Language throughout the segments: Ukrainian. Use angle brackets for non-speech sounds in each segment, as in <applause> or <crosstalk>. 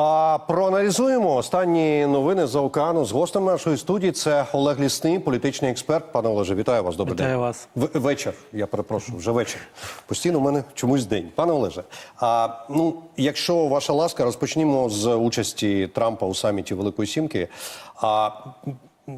А проаналізуємо останні новини за океану з гостем нашої студії. Це Олег Лісний, політичний експерт. Пане Олеже, вітаю вас. Добрий Вітаю день. вас. В- вечір. Я перепрошую, вже вечір. Постійно в мене чомусь день. Пане Олеже, а ну, якщо ваша ласка, розпочнімо з участі Трампа у саміті Великої Сімки. А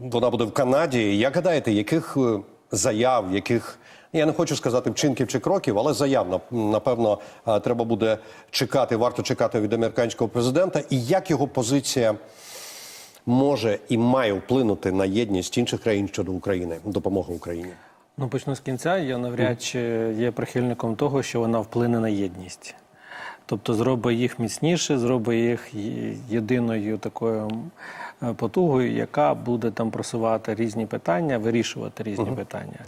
вона буде в Канаді. Як гадаєте, яких е, заяв, яких я не хочу сказати вчинків чи кроків, але заяв напевно е, треба буде чекати. Варто чекати від американського президента, і як його позиція може і має вплинути на єдність інших країн щодо України, допомоги Україні. Ну, почну з кінця. Я навряд чи є прихильником того, що вона вплине на єдність. Тобто зробить їх міцніше, зробить їх єдиною такою потугою, яка буде там просувати різні питання, вирішувати різні питання.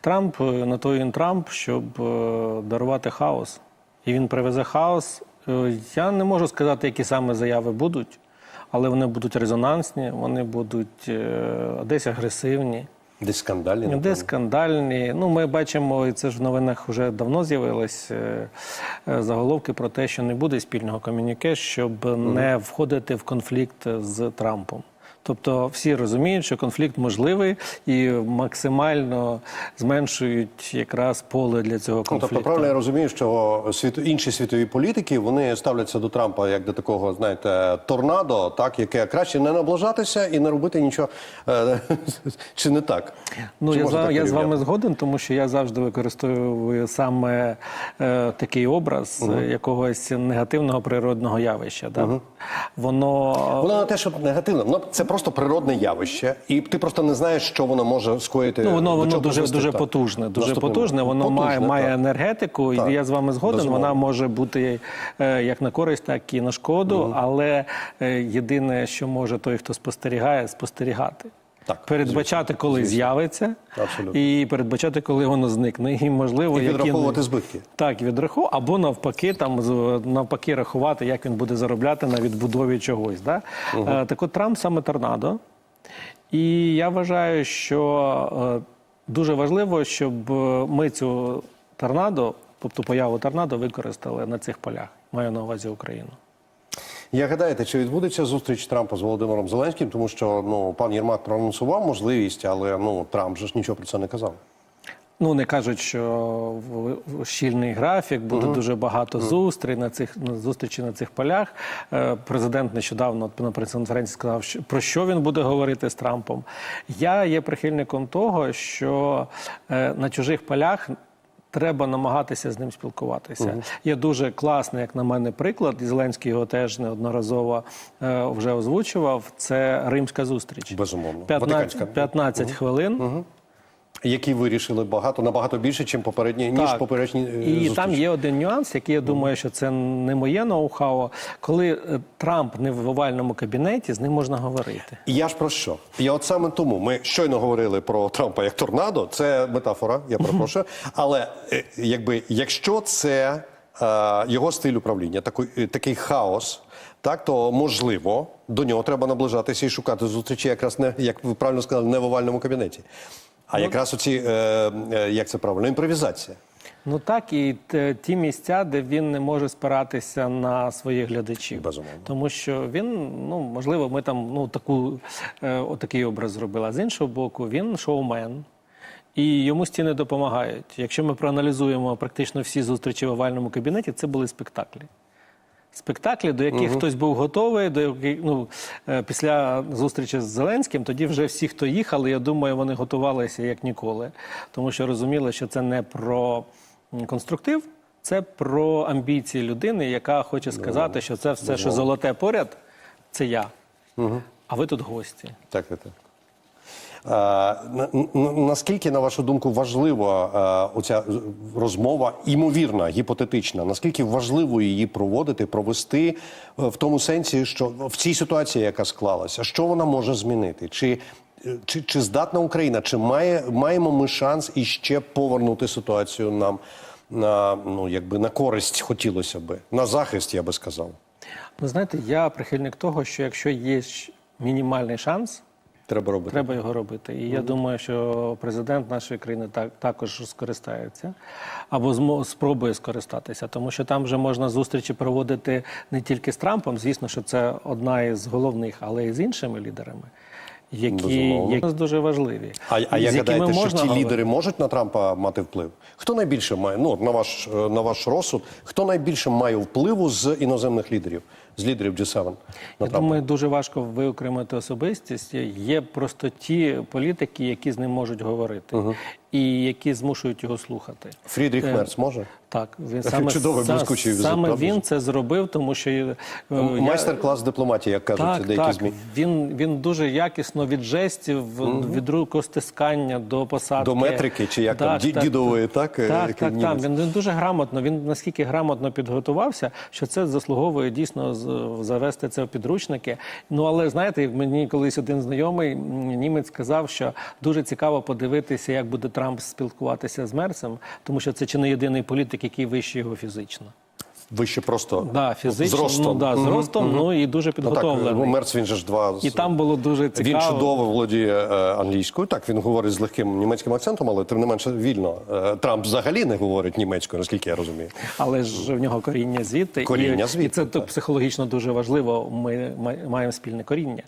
Трамп е, на то він Трамп, щоб е, дарувати хаос. І він привезе хаос. Е, Я не можу сказати, які саме заяви будуть, але вони будуть резонансні, вони будуть е, десь агресивні. Десь скандальні. Напевно. скандальні. Ну, ми бачимо, і це ж в новинах вже давно з'явились е, е, заголовки про те, що не буде спільного комюніке, щоб не входити в конфлікт з Трампом. Тобто всі розуміють, що конфлікт можливий і максимально зменшують якраз поле для цього Ну, конфлікту. тобто, правильно я розумію, що світ... інші світові політики вони ставляться до Трампа як до такого, знаєте, торнадо, так яке краще не наближатися і не робити нічого е, <laughs> чи не так? Ну, Чи я, з вами, так я з вами згоден, тому що я завжди використовую саме е, такий образ е, якогось негативного природного явища. Да? Воно Воно не те, що негативно, воно це просто природне явище, і ти просто не знаєш, що воно може скоїти. Ну, воно воно дуже призвести, дуже так. потужне. Дуже Наступному. потужне. Воно Потужне, має має енергетику, Так, і я з вами згоден. безумовно. Вона може бути е, як на користь, так і на шкоду. Але е, єдине, що може той, хто спостерігає, спостерігати. Так, передбачати, звісно, коли звісно. з'явиться, Абсолютно. і передбачати, коли воно зникне. І можливо, І які- збитки. Так, відраху, або навпаки, там навпаки рахувати, як він буде заробляти на відбудові чогось. Да? Е, так от Трамп саме торнадо. І я вважаю, що е, дуже важливо, щоб е, ми цю торнадо, тобто появу торнадо, використали на цих полях. Маю на увазі Україну. Як гадаєте, чи відбудеться зустріч Трампа з Володимиром Зеленським? Тому що ну пан Єрмак проанонсував можливість, але ну Трамп же ж нічого про це не казав. Ну, не кажуть, що щільний графік, буде дуже багато зустріч на цих на зустрічі на цих полях. Е, Президент нещодавно на прес-конференції сказав, що про що він буде говорити з Трампом. Я є прихильником того, що е, на чужих полях. Треба намагатися з ним спілкуватися. Є дуже класний, як на мене, приклад. І Зеленський його теж неодноразово е, вже озвучував. Це римська зустріч. Безумовно. 15, 15 угу. хвилин. Які вирішили багато набагато більше, ніж попередні ніж Так. попередні е, І зустрічі. там є один нюанс, який я думаю, що це не моє ноу-хау. Коли е, Трамп не в овальному кабінеті, з ним можна говорити. І я ж про що? Я от саме тому ми щойно говорили про Трампа як торнадо. Це метафора, я перепрошую. Але е, якби якщо це е, його стиль управління, такий, такий хаос. Так, то можливо до нього треба наближатися і шукати зустрічі, якраз не як ви правильно сказали, не в овальному кабінеті, а якраз оці е, е, як це правильно, імпровізація. Ну так, і ті місця, де він не може спиратися на своїх глядачів. Безумовно. Тому що він, ну можливо, ми там ну таку е, отакий образ зробили. А з іншого боку, він шоумен. І йому стіни допомагають. Якщо ми проаналізуємо практично всі зустрічі в овальному кабінеті, це були спектаклі. Спектаклі, до яких хтось був готовий, до яких ну е, після зустрічі з Зеленським, тоді вже всі, хто їхали, я думаю, вони готувалися як ніколи, тому що розуміли, що це не про конструктив, це про амбіції людини, яка хоче сказати, що це все, що золоте поряд, це я. А ви тут гості. Так, так, так. Е, на- на- наскільки, на вашу думку, важлива е, оця розмова, імовірна, гіпотетична, наскільки важливо її проводити, провести е, в тому сенсі, що в цій ситуації, яка склалася, що вона може змінити? Чи, чи, чи здатна Україна, чи має, маємо ми шанс іще повернути ситуацію нам на, ну, якби на користь хотілося би, на захист, я би сказав. Ви знаєте, я прихильник того, що якщо є мінімальний шанс, Треба робити. Треба його робити. І я думаю, що президент нашої країни так, також скористається або спробує скористатися, тому що там вже можна зустрічі проводити не тільки з Трампом, звісно, що це одна із головних, але й з іншими лідерами, які, які дуже важливі. А, а як гадаєте, що ті говорити. лідери можуть на Трампа мати вплив? Хто найбільше має, ну, на ваш, е, на ваш розсуд, хто найбільше має впливу з іноземних лідерів, з лідерів G7 на Я думаю, дуже важко виокремити особистість. Є просто ті політики, які з ним можуть говорити, і які змушують його слухати. Фрідріх Е, Мерц може? Так, він <laughs> саме, Чудовий, блискучий візит, саме правда він це зробив, тому що е, Майстер-клас дипломатії, як кажуть так, деякі так. ЗМІ. Він, він дуже якісно від жестів, від рукостискання до посадки. До метрики, чи як там, ді- дідової, так, е, Так, так, так. Він, він дуже грамотно, він наскільки грамотно підготувався, що це заслуговує дійсно з- завести це в підручники. Ну, але знаєте, мені колись один знайомий німець сказав, що дуже цікаво подивитися, як буде Трамп спілкуватися з Мерцем, тому що це чи не єдиний політик, який вище його фізично. Вище просто Да, фізично, зростом. ну, да, зростом, ну і дуже Ну, так, ну, Мерц, він же ж два... І там було дуже цікаво. Він чудово володіє е, англійською. Так, він говорить з легким німецьким акцентом, але тим не менше вільно. Е, Трамп взагалі не говорить німецькою, наскільки я розумію. Але ж в нього коріння звідти. Коріння і, звідти, і це так. психологічно дуже важливо. Ми маємо спільне коріння.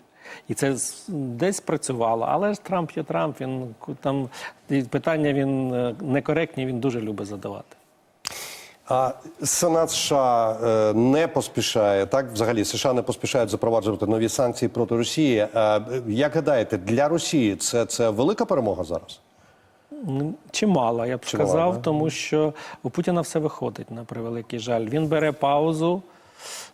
І це десь працювало. Але ж Трамп є Трамп. Він там питання він е, некоректні, він дуже любить задавати. А Сенат США е, не поспішає, так взагалі США не поспішають запроваджувати нові санкції проти Росії. Е, Як гадаєте, для Росії це, це велика перемога зараз? Чимало, я б Чимало, сказав, да? тому що у Путіна все виходить на превеликий жаль. Він бере паузу.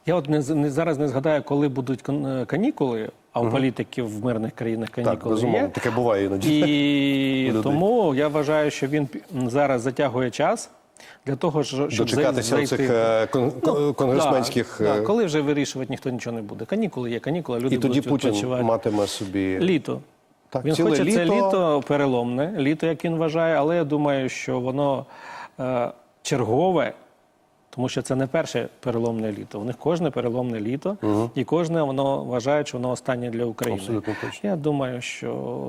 Я от не, не зараз не згадаю, коли будуть е, канікули, а у політиків в мирних країнах Так, канікули безумовно, є. таке буває іноді. І <laughs> тому я вважаю, що він зараз затягує час для того, щоб Дочекатися зай- цих е, кон- Ну, конгресменських. да, е, да, коли вже вирішувати ніхто нічого не буде. Канікули є, канікули, люди І тоді будуть Путін відпочивати. матиме собі Літо. Так, він хоче хоче це літо. літо переломне, літо, як він вважає, але я думаю, що воно е, чергове, тому що це не перше переломне літо. У них кожне переломне літо, і кожне воно вважає, що воно останнє для України. Абсолютно точно. Я думаю, що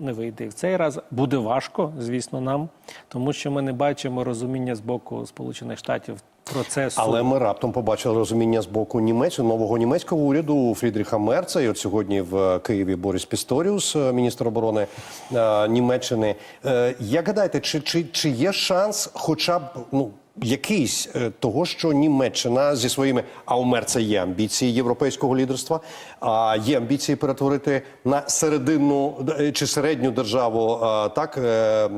не вийде. І в цей раз буде важко, звісно, нам, тому що ми не бачимо розуміння з боку Сполучених Штатів процесу. Але ми раптом побачили розуміння з боку Німеччини, нового німецького уряду Фрідріха Мерца. І от сьогодні в Києві Борис Пісторіус, е, міністр оборони е, Німеччини. Е, Як гадаєте, чи, чи, чи є шанс, хоча б ну. Якийсь е, того, що Німеччина зі своїми, а у це є амбіції європейського лідерства, а є амбіції перетворити на серединну е, чи середню державу, так е,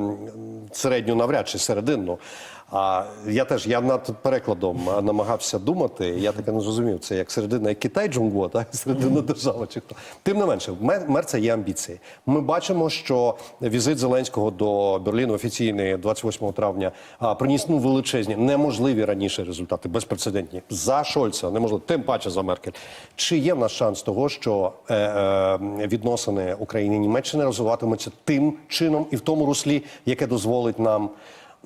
середню навряд чи серединну. А я теж я над перекладом намагався думати. Я таке не зрозумів. Це як середина, як Китай Джунгво, так <laughs> середина держава чи хто. Тим не менше, в Мер- Мерца є амбіції. Ми бачимо, що візит Зеленського до Берліну офіційний 28 травня приніс ну величезні, неможливі раніше результати, безпрецедентні за Шольца, неможливо, тим паче за Меркель. Чи є в нас шанс того, що е, е, відносини України і Німеччини розвиватимуться тим чином і в тому руслі, яке дозволить нам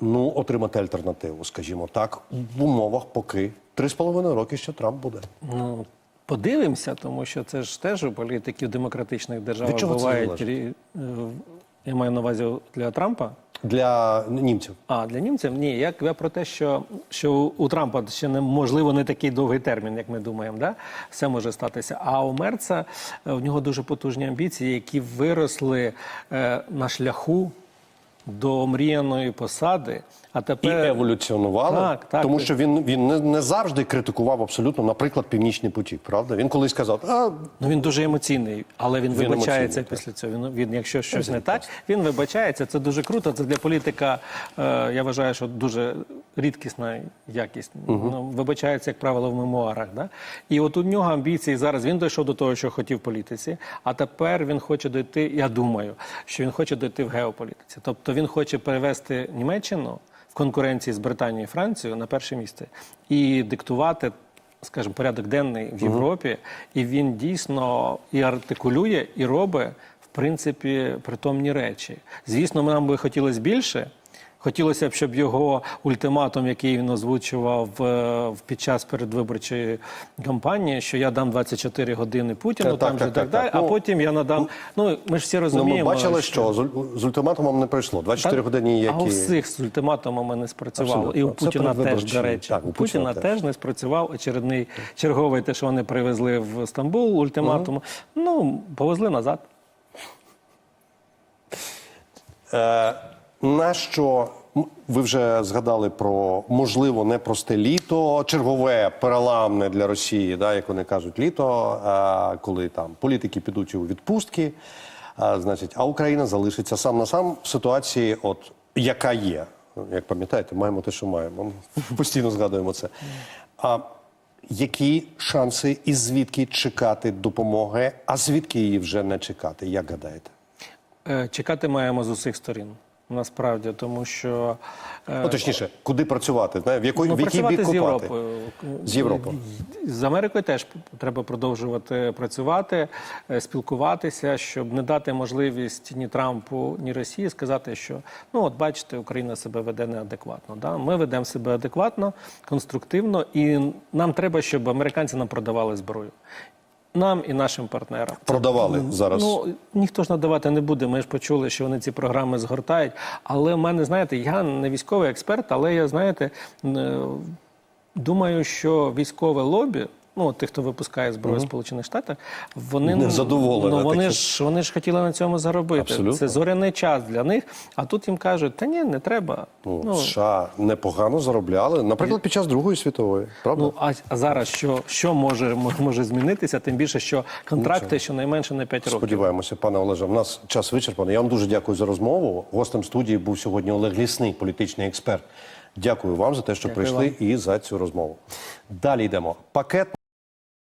ну отримати альтернативу, скажімо так, в умовах, поки три з половиною роки ще Трамп буде. Ну, подивимося, тому що це ж теж у політиків демократичних держав бувають. рі- е, Я маю на увазі для Трампа. Для німців А для німців ні. Я, я про те, що, що у Трампа ще не можливо не такий довгий термін, як ми думаємо. Да? Все може статися. А у Мерца е, в нього дуже потужні амбіції, які виросли е, на шляху до мріяної посади. А тепер і еволюціонували, Так, так. тому що він, він не, не завжди критикував абсолютно, наприклад, північний потік. Правда? Він колись сказав, а Ну він дуже емоційний, але він, Він вибачається після цього. Він, він якщо щось не так, він вибачається. Це дуже круто. Це для політика. Е, я вважаю, що дуже рідкісна якість. Ну, вибачається, як правило, в мемуарах. Да? І от у нього амбіції зараз. Він дійшов до того, що хотів в політиці, а тепер він хоче дойти. Я думаю, що він хоче дойти в геополітиці. Тобто він хоче перевести Німеччину в конкуренції з Британією і Францією на перше місце і диктувати скажімо, порядок денний в Європі, і він дійсно і артикулює, і робить, в принципі, притомні речі. Звісно, нам би хотілося більше. Хотілося б, щоб його ультиматум, який він озвучував е, під час передвиборчої кампанії, що я дам 24 години Путіну, так, там так, же так, так, далі, так. а Ну, потім я надам. Ну ми ж всі Ну, розуміємо. ми бачили, що з, з ультиматумом не пройшло. 24 години, які А у всіх з ультиматумами не спрацювало. Абсолютно. І у Це Путіна теж, до речі. Так, у Путіна Путіна теж. теж не спрацював очередний черговий те, що вони привезли в Стамбул, ультиматум. Ну, повезли назад. Е, на що ви вже згадали про можливо непросте літо, чергове переламне для Росії, да, як вони кажуть, літо, коли там політики підуть у відпустки, значить, а Україна залишиться сам на сам в ситуації, от яка є. Як пам'ятаєте, маємо те, що маємо. <laughs> Постійно згадуємо це. А які шанси і звідки чекати допомоги, а звідки її вже не чекати? Як гадаєте? Е, Чекати маємо з усіх сторін. Насправді, тому що е, Ну, точніше, куди працювати? Знає, в, якої, ну, в який бік з? Європою. З Європою. З Америкою теж треба продовжувати працювати, е, спілкуватися, щоб не дати можливість ні Трампу, ні Росії сказати, що ну от бачите, Україна себе веде неадекватно. Да? Ми ведемо себе адекватно, конструктивно, і нам треба, щоб американці нам продавали зброю. Нам і нашим партнерам. Продавали зараз. Ну ніхто ж надавати не буде. Ми ж почули, що вони ці програми згортають. Але в мене, знаєте, я не військовий експерт, але я знаєте, е, думаю, що військове лобі. Ну, тих, хто випускає зброю в Сполучених Штатах, вони Не задоволені Ну, вони таким. ж вони ж хотіли на цьому заробити. Абсолютно. Це зоряний час для них. А тут їм кажуть, та ні, не треба. Ну, США непогано заробляли, наприклад, під час Другої світової, правда? Ну а, а зараз що, що може, може змінитися? Тим більше, що контракти щонайменше на 5 років. Сподіваємося, пане Олеже. У нас час вичерпаний. Я вам дуже дякую за розмову. Гостем студії був сьогодні Олег Лісний, політичний експерт. Дякую вам за те, що Дякую прийшли і за цю розмову. Далі йдемо. Пакет.